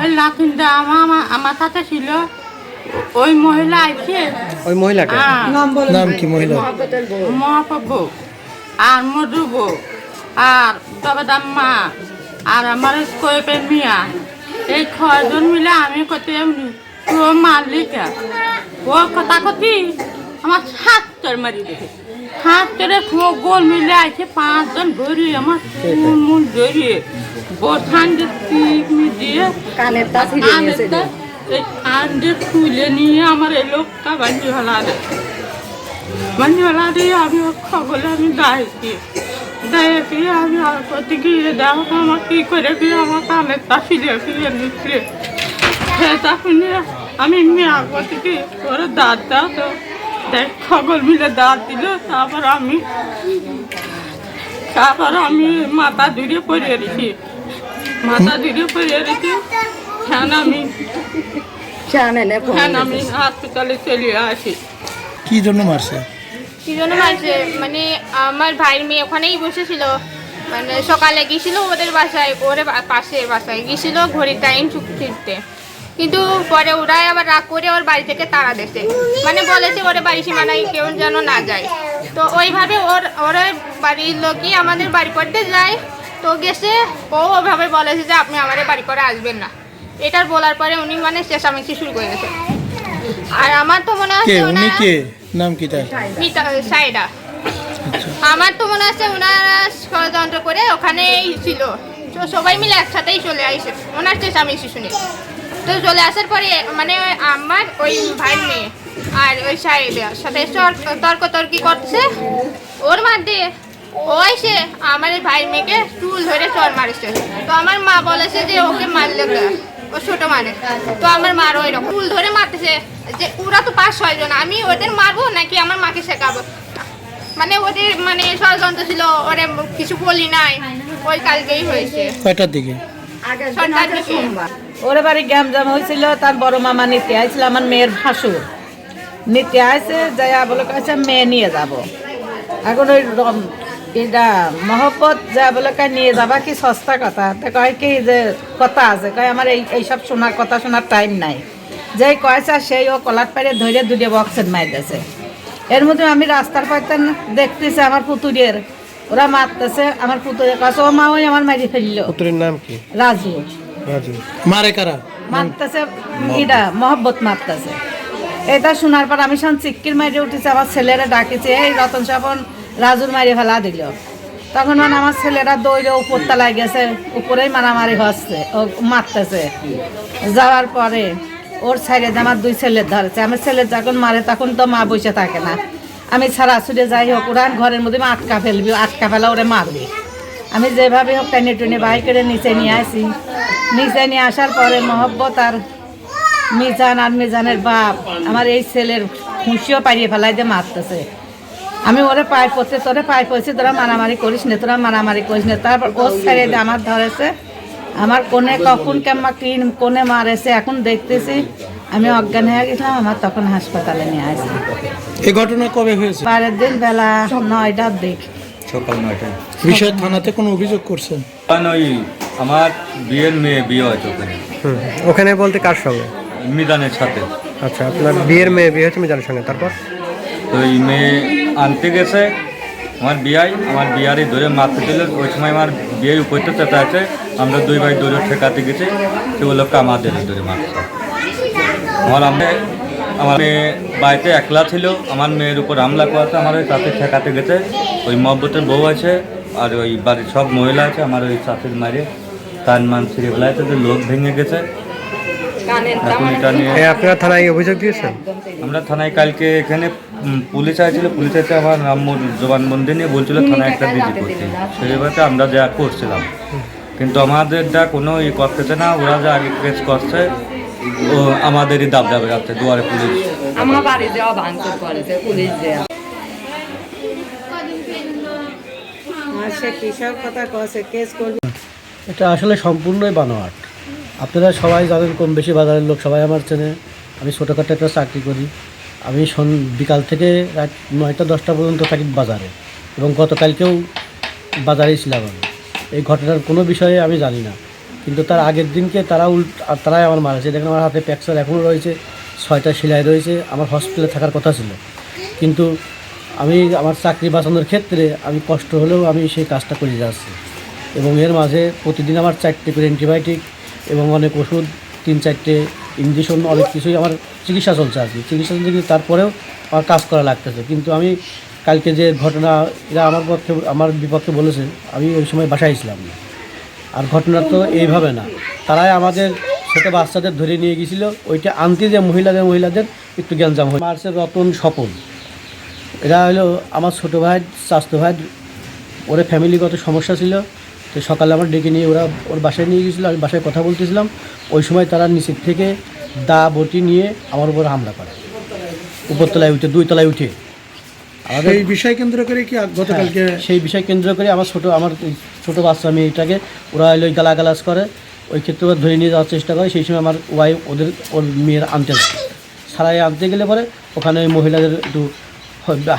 মহিলা কিন্তু আমার আমার- সাথে ছিল। ওই মহিলা আছে ওই মহিলাকে নাম কি মহিলা? মহাপ্রভু আর মধু বউ। আর দবাদাম মা। আর আমার কয়েপে মিয়া। এই ছয়জন মিলে আমি কত এমনি ও মালিকা। ও কথা কতি। আমার হাত চর মারি দেখে হাত চরে গোল মিলে আছে পাঁচজন ধরি আমার চুল মুল ধরিয়ে। বোঠান দিয়ে কানের তা এই দিয়ে নিয়ে আমার এই লোকটা বান্ধি ফেলা দেয়। বান্ধি ফেলা দিয়ে আমি খবরে আমি দাঁড়িয়েছি দাঁড়িয়েছি আমি আর প্রতি গিয়ে দেখো আমার কী করে দিয়ে আমার কানের তা ফিরে ফিরে নিচ্ছে। সেটা শুনে আমি মেয়া করতে কি ওরা দাঁত দাও তো। দেখ খবর মিলে দাঁত দিল তারপর আমি তারপর আমি মাথা দূরে পড়ে রেখেছি মাথা দূরে পড়ে রেখে ফ্যান আমি জানে না ফোন ফ্যান আমি হসপিটালে চলে আসি। কি জন্য মারছে? কি জন্য মারছে? মানে আমার ভাইয়ের মেয়ে ওখানেই বসেছিল। মানে সকালে গিয়েছিল ওদের বাসায় ওরে পাশের বাসায় গিয়েছিল ঘড়ির টাইম ফিরতে কিন্তু পরে ওরাই আবার রাগ করে ওর বাড়ি থেকে তাড়া দেছে। মানে বলেছে ওরে বাড়ি সীমানায় কেউ যেন না যায়। তো ওইভাবে ওর ওর বাড়ির লোকই আমাদের বাড়ি করতে যায়। তো গেছে ও ওভাবে বলেছে যে আপনি আমাদের বাড়ি করে আসবেন না। এটার বলার পরে উনি মানে চেঁচামেচি শুরু করে গেছে আর আমার তো মনে হচ্ছে উনি কে? নাম কি তার? সাইডা আমার তো মনে হচ্ছে ওনারা ষড়যন্ত্র করে ওখানেই ছিল। তো সবাই মিলে একসাথেই চলে আসে। ওনার চেঁচামেচি শুনে। তো চলে আসার পরে মানে ওই আমার ওই ভাই মেয়ে আর ওই সাইডের সাথে তর্ক তর্ক তর্কি করছে। ওর মধ্যে ও এসে আমার এই ভাই মেয়েকে চুল ধরে চর মারিছে। তো আমার মা বলেছে যে ওকে মারলে ও ছোট মানে। তো আমার মার ওই রকম। চুল ধরে মারতেছে যে ওরা তো পাঁচ ছয় জন। আমি ওদের মারবো নাকি আমার মাকে শেখাবো? মানে ওদের মানে ষড়যন্ত্র ছিল ওরে কিছু বলি নাই। ওই কালকেই হয়েছে। কয়টার দিকে? সন্ধ্যার দিকে। ওরে বাড়ি গ্যামজাম হয়েছিল তার বড় মামা নিতে আইছিল আমার মেয়ের ভাসুর। নিতে আইছে যাইয়া বলে কাছে মেয়ে নিয়ে যাব। এখন ওই এটা মহব্বত যা বলে কয় নিয়ে যাবা কি সস্তা কথা? তো কয় কি যে কথা আছে কয় আমার এই এইসব শোনার কথা শোনার টাইম নাই। যেই কয়সা সেই ও কলার পাড়ে ধরে দুটো বক্সের মাইতেছে এর মধ্যে আমি রাস্তার পাইতে দেখতেছি আমার পুতুরের ওরা মারতেছে আমার পুতুরের কাছে ও মা ওই আমার মারি ফেলল। পুত্রের নাম কি? রাজু। মারে কারা? মারতেছে ইটা মহব্বত মারতেছে। এটা শোনার পর আমি সব চিক্কির মারি উঠেছে আমার ছেলেরা ডাকেছে এই রতন সাবন রাজুর মারি ফেলা দিল। তখন মানে আমার ছেলেরা দৌড়ে উপর তলায় গেছে উপরেই মারামারি হচ্ছে ও মারতেছে। যাওয়ার পরে ওর সাইডে আমার দুই ছেলের ধরেছে আমার ছেলে যখন মারে তখন তো মা বসে থাকে না। আমি ছাড়া ছুটে যাই হোক ওরা ঘরের মধ্যে আটকা ফেলবি আটকা ফেলা ওরে মারবি। আমি যেভাবে হোক টেনে টুনে বাই করে নিচে নিয়ে আসি। নিচে নিয়ে আসার পরে মহব্বত আর মিজান আর মিজানের বাপ আমার এই ছেলের খুশিও পারিয়ে ফেলাই দিয়ে মারতেছে। আমি ওরে পায়ে পড়তে তোরে পায়ে পড়ছি তোরা মারামারি করিস না তোরা মারামারি করিস না। তারপর ওর ছেড়ে দিয়ে আমার ধরেছে। আমার কোনে কখন কেমন কি কোনে মারেছে এখন দেখতেছি। আমি অজ্ঞান হয়ে গেছিলাম আমার তখন হাসপাতালে নিয়ে আসি। এই ঘটনা কবে হয়েছে? পরের দিন বেলা নয়টার দিক। সকাল নয়টায়। বিষয় থানাতে কোনো অভিযোগ করছেন? ওই আমার বিয়ের মেয়ে বিয়ে হয়েছে ওখানে। হুম। ওখানে বলতে কার সঙ্গে? মিদানের সাথে। আচ্ছা আপনার বিয়ের মেয়ে বিয়ে হচ্ছে মিজানের সঙ্গে তারপর? তো এই মেয়ে আনতে গেছে আমার বিয়াই আমার বিয়ারই ধরে মারতে দিল ওই সময় আমার বিয়ে উপস্থিত আছে আমরা দুই ভাই দৌড়ে ঠেকাতে গেছি সে বলল আমাদের ধরে মারছে আমার আমি আমার মেয়ে বাড়িতে একলা ছিল আমার মেয়ের উপর হামলা করেছে আমার ওই চাষির ঠেকাতে গেছে। ওই মহব্বতের বউ আছে আর ওই বাড়ির সব মহিলা আছে আমার ওই চাষির মারে কান মান ছিঁড়ে তো লোক ভেঙে গেছে। এখন এটা নিয়ে এ আপনারা থানায় অভিযোগ দিয়েছেন? আমরা থানায় কালকে এখানে পুলিশ আসছিল পুলিশ এসে আমার রামমোর জবানবন্দি নিয়ে বলছিল থানায় একটা দিদি করতে সেই ব্যাপারে আমরা যা করছিলাম। কিন্তু আমাদেরটা কোনো ই করতেছে না ওরা যা আগে কেস করছে ও আমাদেরই দাব দাবে যাচ্ছে দুয়ারে পুলিশ। আমার বাড়ি যাওয়া ভাঙচুর করেছে পুলিশ দেওয়া সে কিসব কথা কছে কেস করবে। এটা আসলে সম্পূর্ণই বানোয়াট। আপনারা সবাই জানেন কম বেশি বাজারের লোক সবাই আমার চেনে। আমি ছোটোখাটো একটা চাকরি করি। আমি সন বিকাল থেকে রাত নয়টা, দশটা পর্যন্ত থাকি বাজারে এবং গতকালকেও বাজারেই ছিলাম আমি। এই ঘটনার কোনো বিষয়ে আমি জানি না। কিন্তু তার আগের দিনকে তারা উল্ট তারাই আমার মারেছে। দেখেন আমার হাতে প্যাকচার এখনও রয়েছে, ছয়টা সেলাই রয়েছে, আমার হসপিটালে থাকার কথা ছিল। কিন্তু আমি আমার চাকরি বাঁচানোর ক্ষেত্রে আমি কষ্ট হলেও আমি সেই কাজটা করে যাচ্ছি। এবং এর মাঝে প্রতিদিন আমার চারটে করে অ্যান্টিবায়োটিক এবং অনেক ওষুধ, তিন চারটে ইঞ্জেকশন অনেক কিছুই আমার চিকিৎসা চলছে আর কি। চিকিৎসা চলছে কিন্তু তারপরেও আমার কাজ করা লাগতেছে। কিন্তু আমি কালকে যে ঘটনা এরা আমার পক্ষে, আমার বিপক্ষে বলেছে, আমি ওই সময় বাসায় ছিলাম। আর ঘটনা তো এইভাবে না। তারাই আমাদের ছোটো বাচ্চাদের ধরে নিয়ে গিয়েছিল, ওইটা আনতে যে মহিলাদের মহিলাদের একটু জ্ঞানজাম হয়। মার্চের রতন স্বপন। এরা হলো আমার ছোটো ভাই, স্বাস্থ্য ভাই, ওরা ফ্যামিলিগত সমস্যা ছিল। তো সকালে আমার ডেকে নিয়ে ওরা ওর বাসায় নিয়ে গেছিল আমি বাসায় কথা বলতেছিলাম। ওই সময় তারা নিচের থেকে দা বটি নিয়ে আমার উপর হামলা করে। উপরতলায় উঠে দুই তলায় উঠে। আমাদের সেই বিষয় কেন্দ্র করে কি গতকালকে হ্যাঁ, সেই বিষয় কেন্দ্র করে আমার ছোট আমার এই ছোট বাচ্চা মেয়েটাকে ওরা হলো গালাগালাজ করে। ওই ক্ষেত্রে ওরা ধরে নিয়ে যাওয়ার চেষ্টা করে। সেই সময় আমার ওয়াইফ ওদের ওর মেয়ের আনতে সারাই আনতে গেলে পরে ওখানে ওই মহিলাদের একটু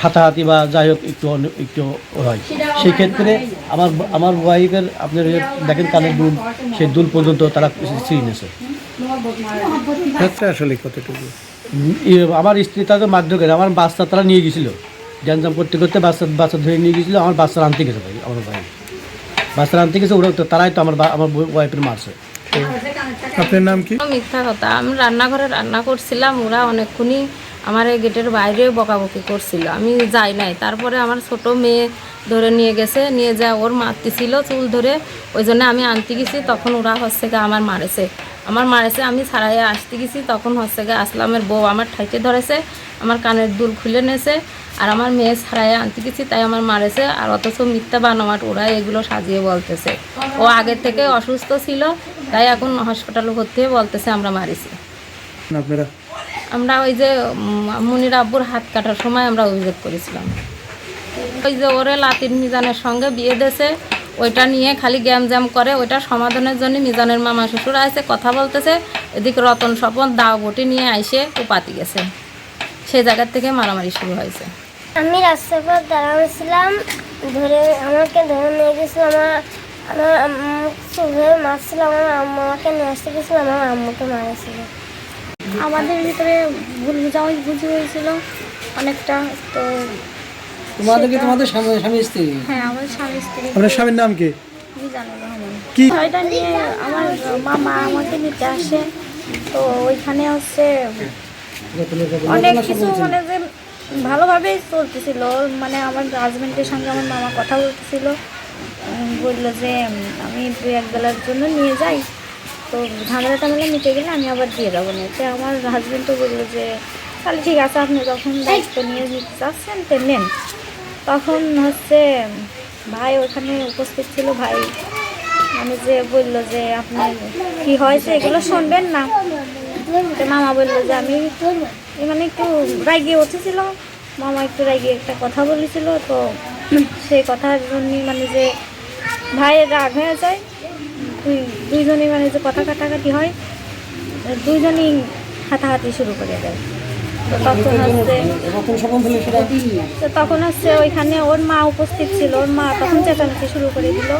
হাতাহাতি বা যাই হোক একটু একটু হয়। সেই ক্ষেত্রে আমার আমার ওয়াইফের আপনার দেখেন কানের দুল সেই দুল পর্যন্ত তারা ছিঁড়ে নিয়েছে। আসলে কতটুকু? ইয়ে, আমার স্ত্রী তাদের মাধ্যমে করে আমার বাচ্চা তারা নিয়ে গেছিল। গ্যাঞ্জাম করতে করতে বাচ্চা বাচ্চা ধরে নিয়ে গেছিল আমার বাচ্চা আনতে গেছে ভাই আমার ভাই বাচ্চা আনতে গেছে ওরা তো তারাই তো আমার আমার ওয়াইফের মারছে। আপনার নাম কি? মিথ্যা কথা আমি রান্নাঘরে রান্না করছিলাম ওরা অনেকক্ষণই আমার এই গেটের বাইরে বকাবকি করছিল। আমি যাই নাই। তারপরে আমার ছোট মেয়ে ধরে নিয়ে গেছে। নিয়ে যা, ওর মারতেছিল চুল ধরে। ওই জন্য আমি আনতে গেছি। তখন ওরা হচ্ছে গিয়ে আমার মারেছে। আমার মারেছে, আমি ছাড়াইয়া আসতে গেছি। তখন হচ্ছে গিয়ে আসলামের বউ আমার ঠাইতে ধরেছে। আমার কানের দুল খুলে নেছে আর আমার মেয়ে ছাড়াইয়া আনতে গেছি, তাই আমার মারেছে। আর অথচ মিথ্যা বানোয়াট, ওরা এগুলো সাজিয়ে বলতেছে। ও আগের থেকে অসুস্থ ছিল, তাই এখন হসপিটালে ভর্তি হয়ে বলতেছে আমরা মারিছি। আপনারা আমরা ওই যে মুনির আব্বুর হাত কাটার সময় আমরা অভিযোগ করেছিলাম। ওই যে ওরে লাতির মিজানের সঙ্গে বিয়ে দেছে ওইটা নিয়ে খালি গ্যাম জ্যাম করে, ওইটা সমাধানের জন্য মিজানের মামা শ্বশুর আসে কথা বলতেছে, এদিকে রতন স্বপন দাও বটি নিয়ে আইসে ও পাতি গেছে। সে জায়গার থেকে মারামারি শুরু হয়েছে। আমি রাস্তার পর দাঁড়ানোছিলাম, ধরে আমাকে ধরে নিয়ে গেছিল আমার আমার চুলে মারছিল, আমার আম্মু আমাকে নিয়ে আসতে গেছিল, আমার আম্মুকে মারেছিল। আমাদের ভিতরে ভুল বুঝাবুঝি বুঝি হয়েছিল অনেকটা তো তোমাদের কি তোমাদের স্বামী স্ত্রী? হ্যাঁ আমার স্বামী স্ত্রী। আপনার স্বামীর নাম কি? কি? ভয়টা নিয়ে আমার মামা আমাকে নিতে আসে তো ওইখানে হচ্ছে অনেক কিছু মানে যে ভালোভাবেই চলতেছিল। মানে আমার হাজবেন্ডের সঙ্গে আমার মামা কথা বলতেছিল। বলল যে আমি দু এক বেলার জন্য নিয়ে যাই। তো ঝামেলা টামেলা মিটে গেলে আমি আবার দিয়ে দেবো না। তো আমার হাজব্যান্ড তো বলল যে, তাহলে ঠিক আছে, আপনি যখন দায়িত্ব নিয়ে নিতে চাচ্ছেন তো নেন। তখন হচ্ছে ভাই ওখানে উপস্থিত ছিল, ভাই মানে যে বলল যে, আপনি কি হয়েছে? এগুলো শুনবেন না। মামা বলল যে, আমি মানে একটু রাগিয়ে উঠেছিল। মামা একটু রাগিয়ে একটা কথা বলেছিল, তো সেই কথার জন্যই মানে যে ভাইয়ের রাগ হয়ে যায় দুই দুইজনই মানে যে কথা কাটাকাটি হয় দুইজনই হাতাহাতি শুরু করে দেয়। তো তখন হচ্ছে তো তখন হচ্ছে ওইখানে ওর মা উপস্থিত ছিল ওর মা তখন চেঁচামেচি শুরু করে দিল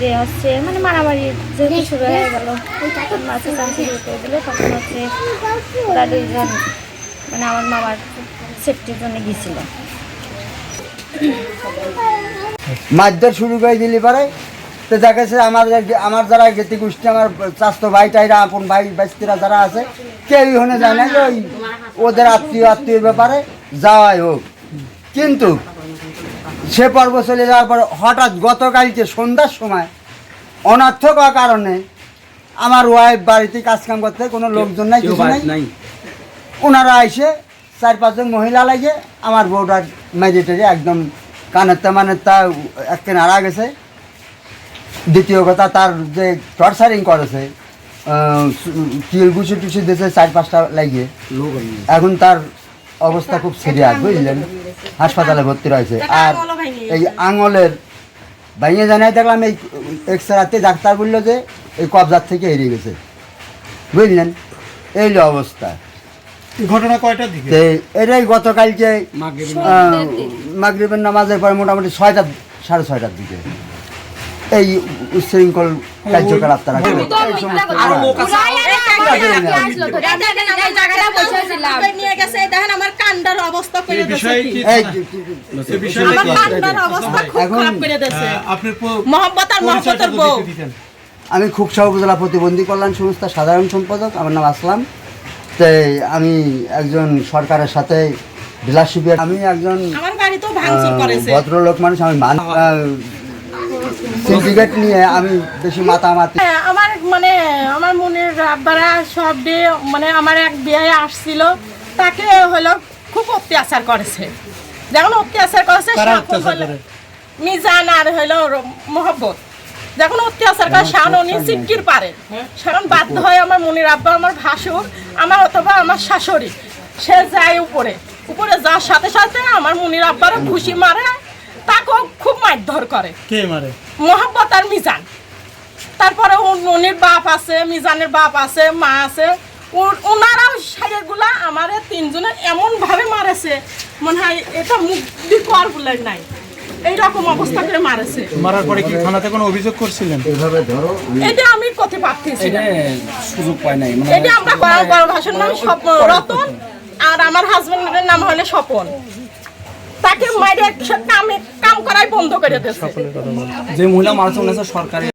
যে হচ্ছে মানে মারামারি যেহেতু শুরু হয়ে গেল ওর মা চেঁচামেচি শুরু করে দিল তখন হচ্ছে ওরা দুইজন মানে আমার মামার সেফটির জন্য গিয়েছিল। মারধর শুরু করে দিলি পারে? তো দেখা যাচ্ছে আমার আমার যারা গেতি গোষ্ঠী আমার স্বাস্থ্য ভাই টাইরা আপন ভাই ব্যক্তিরা যারা আছে কেউই হনে যায় না যে ওই ওদের আত্মীয় আত্মীয়ের ব্যাপারে যাওয়াই হোক। কিন্তু সে পর্ব চলে যাওয়ার পর হঠাৎ গতকালকে সন্ধ্যার সময় অনর্থক হওয়ার কারণে আমার ওয়াইফ বাড়িতে কাজকাম করতে কোনো লোকজন নাই কিছু নাই। ওনারা আইসে চার পাঁচজন মহিলা লাগে আমার বউটার মেজেটারে একদম কানের তা মানে তা একে নাড়া গেছে। দ্বিতীয় কথা তার যে টর্চারিং করেছে কিল গুছি টুসি দিয়েছে চার পাঁচটা লাগিয়ে। এখন তার অবস্থা খুব সিরিয়াস বুঝলেন? হাসপাতালে ভর্তি রয়েছে। আর এই আঙলের ভাইয়ে জানাই দেখলাম এই এক্স রাতে ডাক্তার বলল যে এই কবজার থেকে হেরিয়ে গেছে। বুঝলেন? এই অবস্থা। এই ঘটনা কয়টার দিকে? এটাই গতকালকে মাগরিবের নামাজের পরে মোটামুটি ছয়টা সাড়ে ছয়টার দিকে। এই উচ্ছৃঙ্খল কার্যকলাপ তারা খুব। আমি খুবসা উপজেলা প্রতিবন্ধী কল্যাণ সংস্থা সাধারণ সম্পাদক আমার নাম আসলাম তো আমি একজন সরকারের সাথে আমি একজন ভদ্রলোক মানুষ আমি মান সিন্ডিকেট নিয়ে আমি বেশি মাতামাতি। হ্যাঁ, আমার মানে আমার মনের রাব্বারা সব ডে মানে আমার এক বিয়ে আসছিল তাকে হলো খুব অত্যাচার করেছে। যখন অত্যাচার করেছে? মিজান আর হলো মোহব্বত। যখন অত্যাচার করে সেখন উনি সিকির পারে। সেখন বাধ্য হয় আমার মনির আব্বা আমার ভাসুর আমার অথবা আমার শাশুড়ি সে যায় উপরে। উপরে যাওয়ার সাথে সাথে আমার মনির আব্বারও খুশি মারে তাকেও খুব মারধর করে। কে মারে? মোহাম্মত আর মিজান। তারপরে উন- উনির বাপ আছে মিজানের বাপ আছে মা আছে। ওনারাও শাড়িগুলা আমার তিনজনে এমন ভাবে মারেছে মনে হয় এটা মুখ কর বলে নাই। এইরকম অবস্থা করে মারেছে। মারার পরে কি থানাতে কোনো অভিযোগ করছিলেন? এভাবে ধরো এটা আমি করতে পারতেছি না। সুযোগ পায় নাই মানে এটা আমরা বড় বড় ভাষার নাম স্বপ্ন রতন আর আমার হাজবেন্ডের নাম হলো স্বপন। তাকে মাইরে কামে করাই বন্ধ করে দিয়েছে। যে মহিলা মানুষ সরকারি